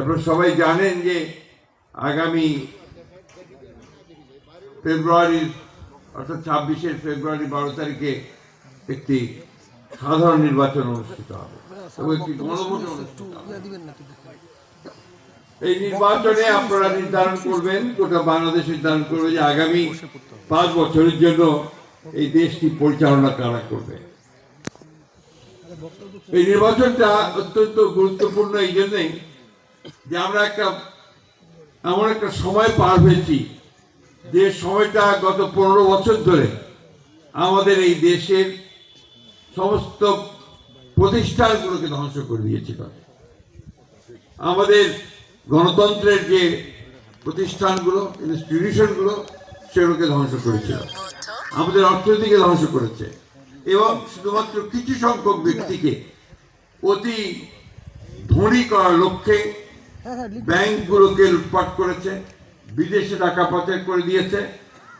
আপনারা সবাই জানেন যে আগামী ফেব্রুয়ারির, অর্থাৎ ছাব্বিশের ফেব্রুয়ারি বারো তারিখে একটি সাধারণ নির্বাচন অনুষ্ঠিত হবে এবং একটি গণভোট অনুষ্ঠিত এই নির্বাচনে আপনারা নির্ধারণ করবেন, গোটা বাংলাদেশ নির্ধারণ করবে যে আগামী পাঁচ বছরের জন্য এই দেশটি পরিচালনা কারা করবে। এই নির্বাচনটা অত্যন্ত গুরুত্বপূর্ণ, এই জন্যই যে আমরা একটা, এমন একটা সময় পার হয়েছি যে সময়টা গত পনেরো বছর ধরে আমাদের এই দেশের সমস্ত প্রতিষ্ঠানগুলোকে ধ্বংস করে দিয়েছিল। আমাদের গণতন্ত্রের যে প্রতিষ্ঠানগুলো ইনস্টিটিউশনগুলো সেগুলোকে ধ্বংস করেছিল। আমাদের অর্থনীতিকে ধ্বংস করেছে। এবং শুধুমাত্র কিছু সংখ্যক ব্যক্তিকে অতি ধনী করার লক্ষ্যে ব্যাংকগুলোকে লুটপাট করেছে বিদেশে টাকা পাচার করে দিয়েছে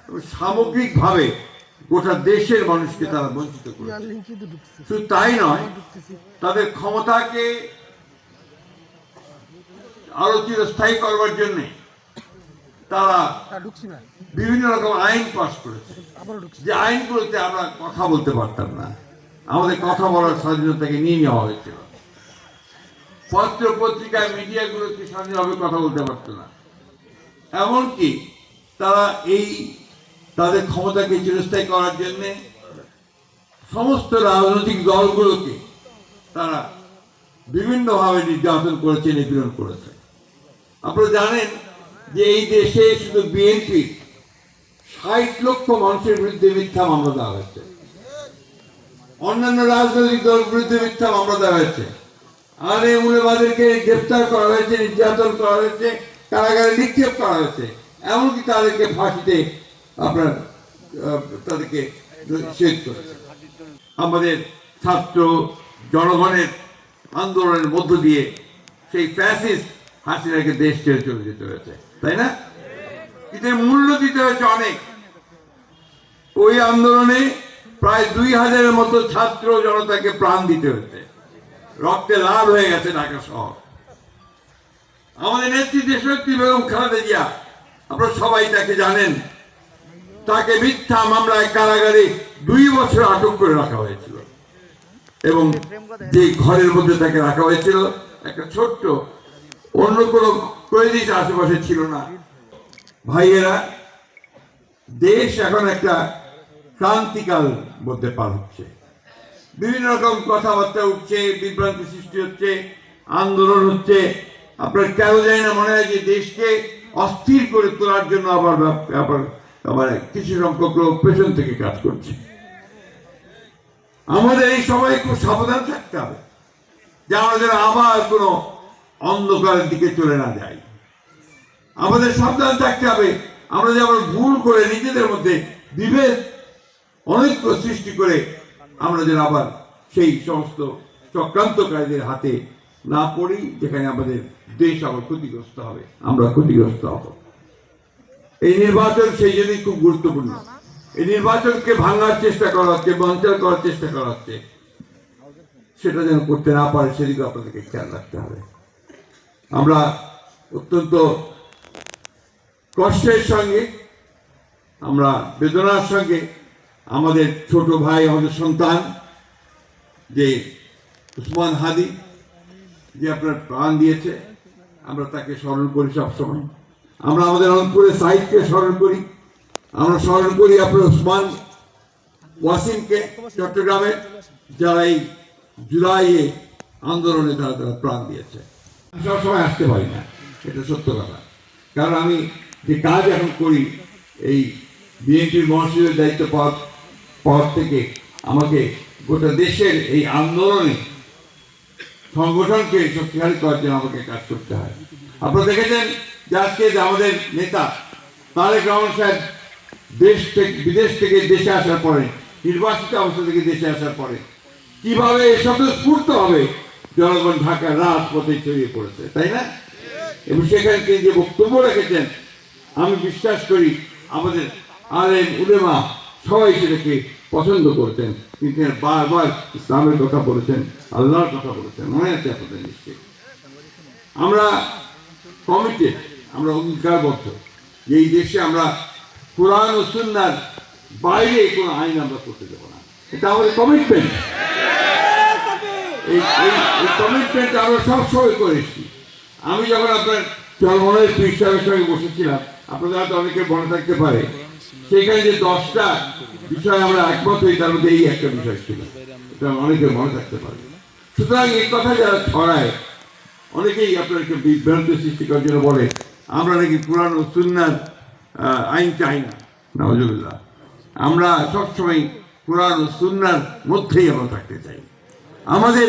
এবং সামগ্রিকভাবে গোটা দেশের মানুষকে তারা বঞ্চিত করেছে। শুধু তাই নয় তাদের ক্ষমতাকে আরও চিরস্থায়ী করবার জন্য তারা বিভিন্ন রকম আইন পাস করেছে। যে আইনগুলোতে আমরা কথা বলতে পারতাম না। আমাদের কথা বলার স্বাধীনতাকে নিয়ে নেওয়া হয়েছিল। পত্র পত্রিকায় মিডিয়াগুলোকে স্বাধীনভাবে কথা বলতে পারতো না? এমনকি তারা এই তাদের ক্ষমতাকে চিরস্থায়ী করার জন্য সমস্ত রাজনৈতিক দলগুলোকে তারা বিভিন্নভাবে নির্যাতন করেছে, নিপীড়ন করেছে। আপনারা জানেন যে এই দেশে শুধু বিএনপি ষাট লক্ষ মানুষের বিরুদ্ধে মিথ্যা মামলা দেওয়া হয়েছে। অন্যান্য রাজনৈতিক দল বিরুদ্ধে মিথ্যা মামলা দেওয়া হয়েছে। আর এই গ্রেপ্তার করা হয়েছে, নির্যাতন করা হয়েছে, কারাগারে নিক্ষেপ করা হয়েছে। এমনকি তাদেরকে ফাঁসিতে আপনার তাদেরকে শেষ করেছে। আমাদের ছাত্র জনগণের আন্দোলনের মধ্য দিয়ে সেই ফ্যাসিস্ট হাসিনাকে দেশ ছেড়ে চলে যেতে হয়েছে। তাই না? কিন্তু মূল্য দিতে হয়েছে অনেক। ওই আন্দোলনে প্রায় দুই হাজারের মতো ছাত্র জনতাকে প্রাণ দিতে হয়েছে। রক্তে লাল হয়ে গেছে ঢাকা শহর। আমাদের নেত্রী দেশনেত্রী বেগম খালেদা জিয়া, আপনারা সবাই তাকে জানেন। তাকে মিথ্যা মামলায় কারাগারে দুই বছর আটক করে রাখা হয়েছিল। এবং যে ঘরের মধ্যে তাকে রাখা হয়েছিল, একটা ছোট্ট, অন্য কোনো প্রয়োজন আশেপাশে ছিল না। ভাইয়েরা, দেশ এখন একটা ক্রান্তিকাল মধ্যে পার হচ্ছে। বিভিন্ন রকম কথাবার্তা উঠছে, বিভ্রান্তি সৃষ্টি হচ্ছে, আন্দোলন হচ্ছে। আপনার কেন জানি না মনে হয় যে দেশকে অস্থির করে তোলার জন্য আবার আবার আবার কিছু সংখ্যক লোক পেছন থেকে কাজ করছে। আমাদের এই সময় খুব সাবধান থাকতে হবে যে আমরা যেন আবার কোনো অন্ধকারের দিকে চলে না যাই আমাদের সাবধান থাকতে হবে, আমরা যে আবার ভুল করে নিজেদের মধ্যে বিভেদ, অনৈক্য সৃষ্টি করে আমরা যেন আবার সেই সমস্ত চক্রান্তকারীদের হাতে না পড়ি, যেখানে আমাদের দেশ আবার ক্ষতিগ্রস্ত হবে, আমরা ক্ষতিগ্রস্ত হব। এই নির্বাচন সেই জন্যই খুব গুরুত্বপূর্ণ। এই নির্বাচনকে ভাঙার চেষ্টা করা হচ্ছে বঞ্চন করার চেষ্টা করা হচ্ছে। সেটা যেন করতে না পারে, সেদিকে আপনাদেরকে খেয়াল রাখতে হবে। আমরা অত্যন্ত কষ্টের সঙ্গে, আমরা বেদনার সঙ্গে আমাদের ছোট ভাই আমাদের সন্তান, যে উসমান হাদি, যে আপনার প্রাণ দিয়েছে, আমরা তাকে স্মরণ করি সবসময়। আমরা আমাদের রংপুরের সাহিত্যকে স্মরণ করি। আমরা স্মরণ করি আপনার উসমান ওয়াসিমকে চট্টগ্রামে, যারা এই জুলাইয়ে আন্দোলনে তারা তারা প্রাণ দিয়েছে। আমি সবসময় আসতে পারি না, এটা সত্য কথা। কারণ আমি যে কাজ এখন করি, এই বিএনপির মহাসচিবের দায়িত্ব পাওয়ার পর থেকে আমাকে গোটা দেশের এই আন্দোলনে সংগঠনকে শক্তিশালী করার জন্য আমাকে কাজ করতে হয়। আপনারা দেখেছেন যে আজকে যে আমাদের নেতা তারেক রহমান সাহেব দেশ থেকে, বিদেশ থেকে দেশে আসার পরে, নির্বাচিত অবস্থা থেকে দেশে আসার পরে কীভাবে এসব স্বতঃস্ফূর্ত হবে জনগণ ঢাকার রাজপথে ছড়িয়ে পড়েছে, তাই না? এবং সেখানে তিনি যে বক্তব্য রেখেছেন, আমি বিশ্বাস করি আমাদের আলেম উলেমা সবাই সেটাকে পছন্দ করতেন। কিন্তু বারবার ইসলামের কথা বলেছেন, আল্লাহর কথা বলেছেন, মনে আছে আপনাদের নিশ্চয়ই? আমরা কমিটেড আমরা অঙ্গীকারবদ্ধ। যে এই দেশে আমরা কোরআন ও সুন্নার বাইরে কোনো আইন আমরা করতে দেবো না। এটা আমাদের কমিটমেন্ট এই কমিটমেন্ট আমরা সবসময় করেছি আমি যখন আপনার চরমনের সাহেবের সঙ্গে বসেছিলাম, আপনাদের হয়তো অনেকে মনে থাকতে পারে সেখানে যে দশটা বিষয় আমরা একমত হই, তার মধ্যে এই একটা বিষয় ছিল। এটা অনেকে মনে থাকতে পারে। সুতরাং এই কথা যারা ছড়ায়, অনেকেই আপনাকে বিভ্রান্ত সৃষ্টি করার জন্য বলে, আমরা নাকি কোরআন ও সুন্নার আইন চাই না। নজরুল্লাহ আমরা সবসময় কোরআন ও সুন্নার মধ্যেই আমরা থাকতে চাই। আমাদের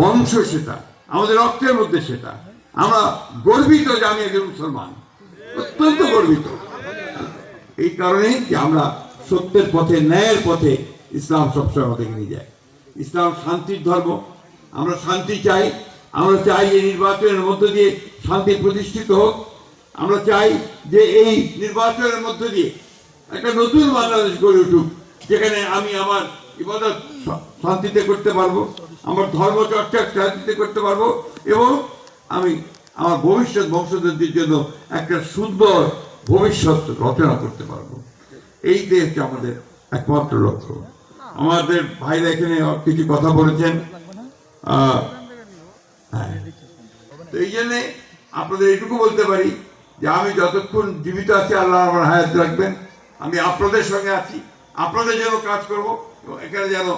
বংশ সেটা, আমাদের রক্তের মধ্যে সেটা। আমরা গর্বিত যে আমি একজন মুসলমান, অত্যন্ত গর্বিত। এই কারণেই যে আমরা সত্যের পথে, ন্যায়ের পথে ইসলাম সবসময় আমাদেরকে নিয়ে যায়। ইসলাম শান্তির ধর্ম। আমরা শান্তি চাই। আমরা চাই যে নির্বাচনের মধ্য দিয়ে শান্তি প্রতিষ্ঠিত হোক। আমরা চাই যে এই নির্বাচনের মধ্য দিয়ে একটা নতুন বাংলাদেশ গড়ে উঠুক, যেখানে আমি আমার ইবাদত শান্তিতে করতে পারব, আমার ধর্ম চর্চা শান্তিতে করতে পারব এবং আমি আমার ভবিষ্যৎ বংশধরদের জন্য একটা সুন্দর ভবিষ্যৎ রচনা করতে পারব। এই হচ্ছে আমাদের একমাত্র লক্ষ্য। আমাদের ভাইরা এখানে কিছু কথা বলেছেন। হ্যাঁ। তো এই জন্যে আপনাদের এইটুকু বলতে পারি যে আমি যতক্ষণ জীবিত আছি, আল্লাহ আমার হায়াত রাখবেন। আমি আপনাদের সঙ্গে আছি। আপনাদের যেন কাজ করব এখানে যেন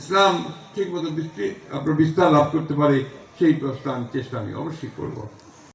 ইসলাম ঠিক মতো বিস্তৃত আপনার বিস্তার লাভ করতে পারে, সেই প্রস্তাব চেষ্টা আমি অবশ্যই করব।